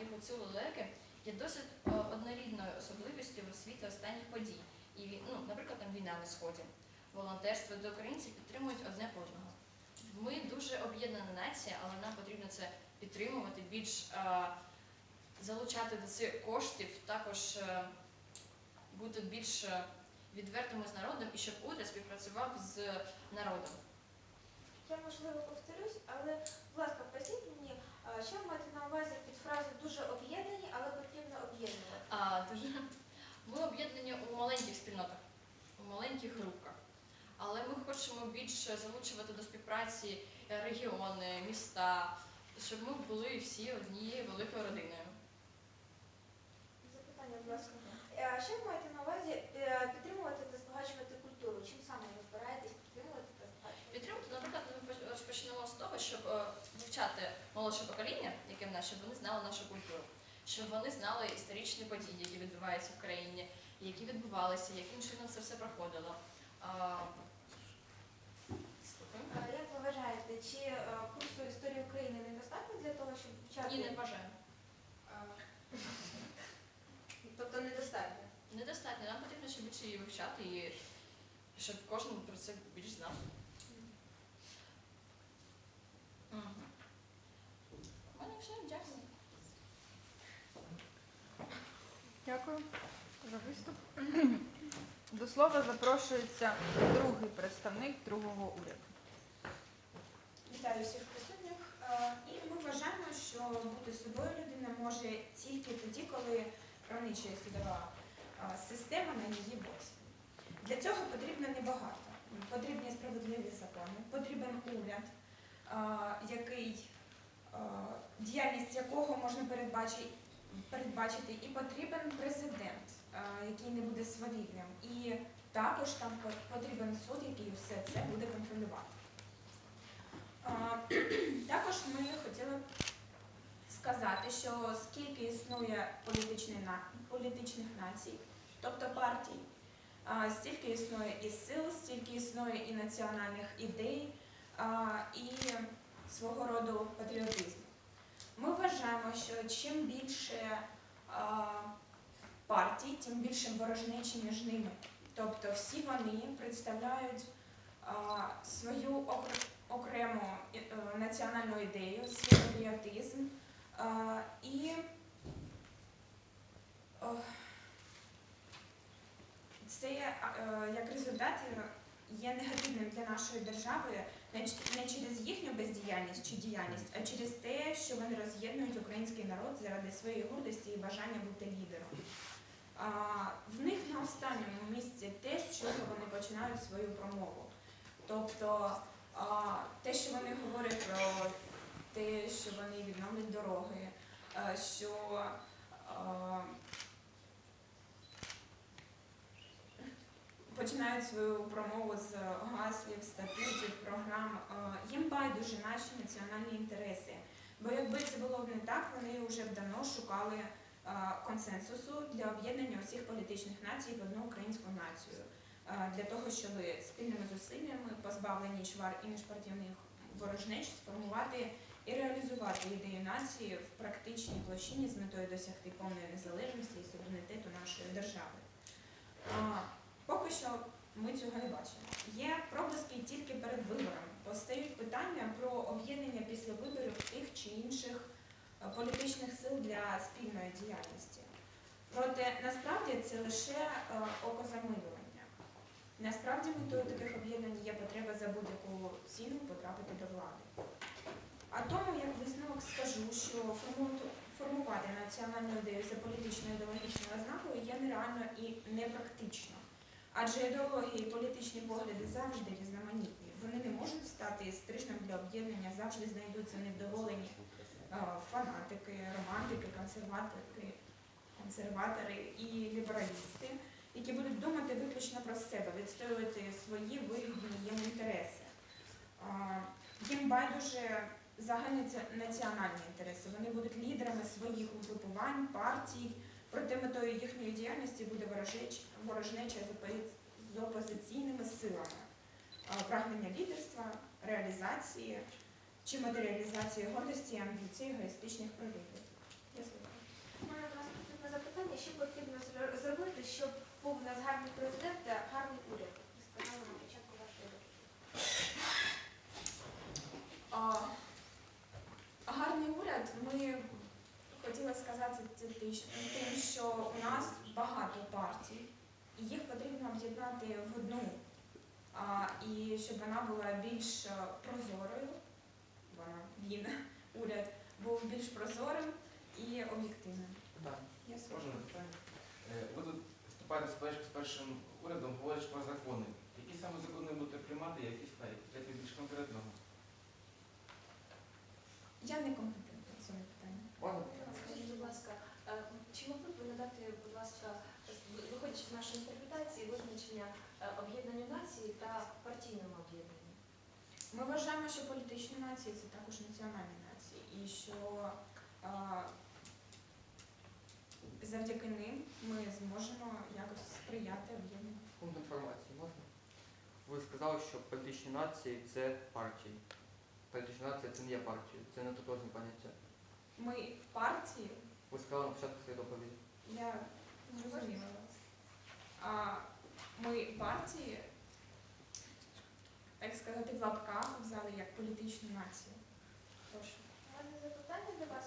його цілу лелеки є досить е, однорідною особливістю в світі останніх подій. І ну, наприклад, там війна на сході, волонтерство, де українці підтримують одне одного. Ми дуже об'єднана нація, але нам потрібно це підтримувати, більш е, залучати до цих коштів, також е, бути більш відвертими з народом і щоб уряд співпрацював з народом. Я можливо повторюсь, але будь ласка, поясніть а, що ви маєте на увазі під фразою дуже об'єднані, але потрібно об'єднувати. А, дуже. Ми об'єднані у маленьких спільнотах, у маленьких групках. Але ми хочемо більше залучувати до співпраці е, регіони, міста, щоб ми були всі однією великою родиною. Запитання, будь ласка. Е, Що ви маєте на увазі е, підтримувати та збагачувати культуру? Чим саме ви збираєтесь підтримувати та збагачувати? Підтримати, наприклад, ми поч- почнемо з того, щоб молодше покоління, яке в нас, щоб вони знали нашу культуру, щоб вони знали історичні події, які відбуваються в країні, які відбувалися, яким чином це все проходило. Як ви вважаєте, чи е, курсу історії України недостатньо для того, щоб вивчати? Ні, не бажаю. Е, Тобто недостатньо. Недостатньо. Нам потрібно ще більше її вивчати і щоб кожен про це більш знав. Мгм. У мене все, дякую. Дякую за виступ. До слова запрошується другий представник другого уряду. Вітаю всіх присутніх. Е, І ми вважаємо, що бути собою людина може тільки тоді, коли правнича і судова е, система на її боці. Для цього потрібно небагато. Потрібні справедливі закони, потрібен уряд, е, який, діяльність якого можна передбачити, передбачити, і потрібен президент, е, який не буде свавільним. І також там потрібен суд, який все це буде контролювати. Також ми хотіли сказати, що скільки існує політичних націй, тобто партій, стільки існує і сил, стільки існує і національних ідей, і свого роду патріотизму. Ми вважаємо, що чим більше партій, тим більше ворожнечі між ними. Тобто всі вони представляють свою окрему е, е, національну ідею, свій патріотизм і це е, як результат е, є негативним для нашої держави не через їхню бездіяльність чи діяльність, а через те, що вони роз'єднують український народ заради своєї гордості і бажання бути лідером. В них на останньому місці те, з чого вони починають свою промову. Тобто те, що вони говорять про те, що вони відновлять дороги, що починають свою промову з гаслів, статутів, програм. Їм байдуже наші національні інтереси. Бо якби це було б не так, вони вже б давно шукали консенсусу для об'єднання усіх політичних націй в одну українську націю. Для того, щоб спільними зусиллями, позбавлені чвар і міжпартійних ворожнеч, сформувати і реалізувати ідею нації в практичній площині з метою досягти повної незалежності і суверенітету нашої держави. Поки що ми цього не бачимо. Є проблиски тільки перед виборами. Постають питання про об'єднання після виборів тих чи інших е, політичних сил для спільної діяльності. Проте насправді це лише е, окозамилювання. Насправді метою таких об'єднань є потреба за будь-яку ціну потрапити до влади. А тому, як висновок скажу, що формувати національну ідею за політичною ідеологічною ознакою є нереально і непрактично. Адже ідеології і політичні погляди завжди різноманітні. Вони не можуть стати стрижнем для об'єднання, завжди знайдуться невдоволені е, фанатики, романтики, консерватори, консерватори і лібералісти, які будуть думати виключно про себе, відстоювати свої вигідні їм інтереси. Е, Їм байдуже загальнонаціональні інтереси. Вони будуть лідерами своїх угрупувань, партій, Проте метою їхньої діяльності буде ворожнеча з опозиційними силами, прагнення лідерства, реалізації чи матеріалізації гордості, амбіцій, егоїстичних проявів. Моє наступне запитання, що потрібно зробити, щоб був у нас гарний президент та гарний уряд? Сказали початку вашої доповіді. Гарний уряд ми хотіла сказати тим, що у нас багато партій, і їх потрібно об'єднати в одну, і щоб вона була більш е, прозорою, вона, він, уряд, був більш прозорим і об'єктивним. Так, можна питання? Е, Ви тут вступаєте з першим урядом, говориш про закони. Які саме закони ви будете приймати, які ставити? Дайте більш конкретного. Я не компетентна в цьому питанні. Можна? Скажіть, будь ласка, е, чи могли б ви надати, будь ласка, ви- виходячи з нашої інтерпретації, визначення е, об'єднання нації та партійному об'єднанню? Ми вважаємо, що політичні нації це також національні нації, і що а, завдяки ним ми зможемо якось сприяти об'єднанню. Пункт інформації можна? Ви сказали, що політичні нації це партії. Політична нація це не є партією, це не тотожні поняття. Ми партії, Ви сказали на початку своєї доповіді. я зрозуміла вас. А ми партії, так сказати, в лапках взяли як політичну націю. Прошу. Мене запитання до вас.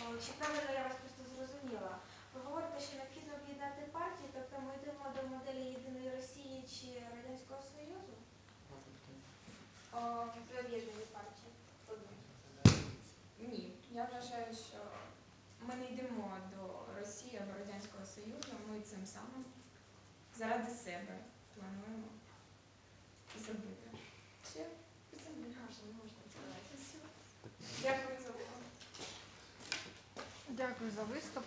Ну, Чи правильно я вас просто зрозуміла? Ви говорите, що необхідно об'єднати партії, тобто ми йдемо до моделі єдиної Росії чи Радянського Союзу при об'єднанні партії? Ні, я вважаю, що ми не йдемо до Росії Радянського Союзу, ми цим самим заради себе плануємо зробити. Сказати. Дякую за увагу. Дякую за виступ.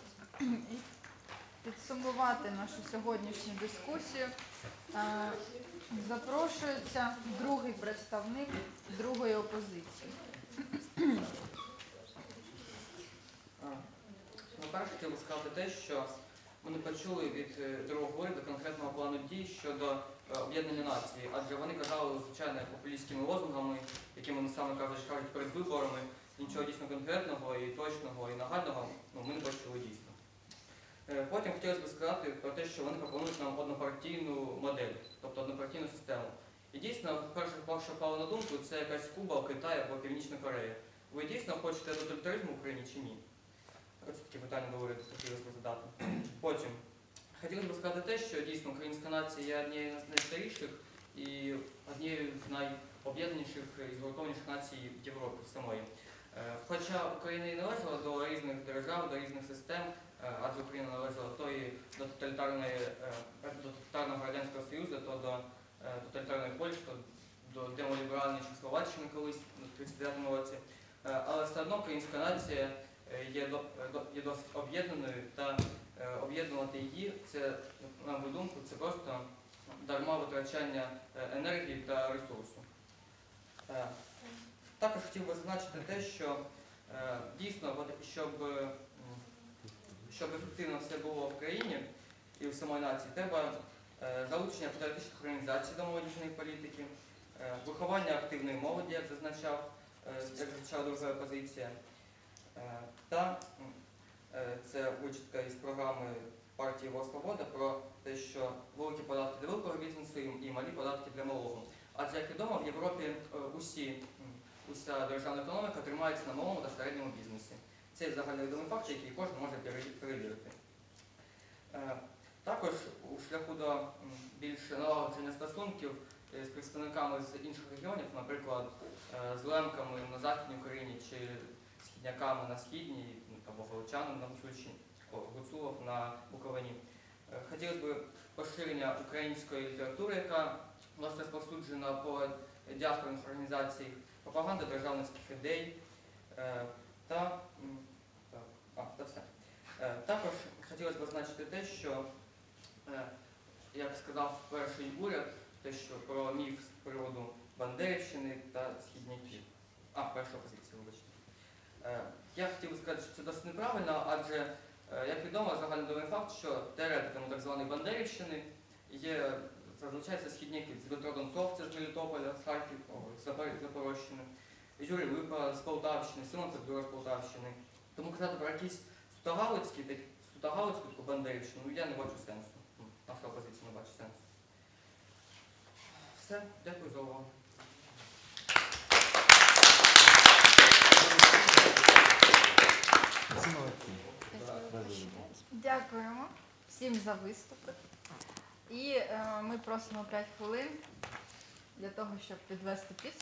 Підсумувати нашу сьогоднішню дискусію. е, Запрошується другий представник другої опозиції. А, Хотів би сказати те, що ми не почули від е, другого уряду конкретного плану дій щодо е, об'єднання нації, адже вони казали, звичайно, популістськими лозунгами, якими вони саме кажуть, кажуть перед виборами, нічого дійсно конкретного і точного і нагального ну, ми не почули дійсно. Е, Потім хотілося б сказати про те, що вони пропонують нам однопартійну модель, тобто однопартійну систему. І дійсно, перше, перше впало на думку, це якась Куба, Китай або Північна Корея. Ви дійсно хочете тоталітаризму в Україні чи ні? Ось таке питання до уряду хотілося задати. Потім хотілося б сказати те, що дійсно українська нація є однією з найстаріших і однією з найоб'єднаніших і згуртованіших націй в Європі самої. Е, Хоча Україна і належала до різних держав, до різних систем, е, адже Україна належала то і до тоталітарної е, до тоталітарного радянського союзу, то до тоталітарної Польщі, то до демоліберальної Словаччини колись у 39-му році. Але все одно українська нація е, є досить об'єднаною та е, об'єднувати її, це, на мою думку, це просто дарма витрачання е, енергії та ресурсу. Також хотів би зазначити те, що дійсно, щоб, щоб ефективно все було в країні і в самої нації, треба залучення патріотичних організацій до молодіжної політики, виховання активної молоді, як зазначав, як зазначала друга позиція, та е, це вичитка із програми партії «Воля Свобода» про те, що великі податки для великого бізнесу і малі податки для малого. Адже, як відомо, в Європі е, усі, уся державна економіка тримається на малому та середньому бізнесі. Це загальновідомий факт, який кожен може перевірити. Е, Також у шляху до більш налагодження стосунків е, з представниками з інших регіонів, наприклад, е, з лемками на Західній Україні чи східняками на Східній ну, або галичанами на Гуцульщині, Гуцулов на Буковині. Е, Хотілося б поширення української літератури, яка власне розповсюджена по діаспорних організаціях, пропаганда державницьких ідей е, та, а, та все. Е, Також хотілося б зазначити те, що, як сказав перший уряд, те, що про міф з приводу Бандерівщини та Східняків. А, перша позиція, вибачте. Е, Я хотів би сказати, що це досить неправильно, адже, е, як відомо, загальновідомий факт, що теоретиками так званої Бандерівщини є зазвичай це східняки Дмитро Донцов, з Мелітополя, з Харків, о, з Запор- Запорожщини, Юрій Липа з Полтавщини, Симон Петлюра з Полтавщини. Тому казати про якісь Сутагалицькі, Сутагалицьку таку Бандерівщину, ну, я не бачу сенсу. Наша опозиція не бачить сенсу. Все, дякую за увагу. Дякуємо всім за виступи. І е, ми просимо 5 хвилин для того, щоб підвести підсумки.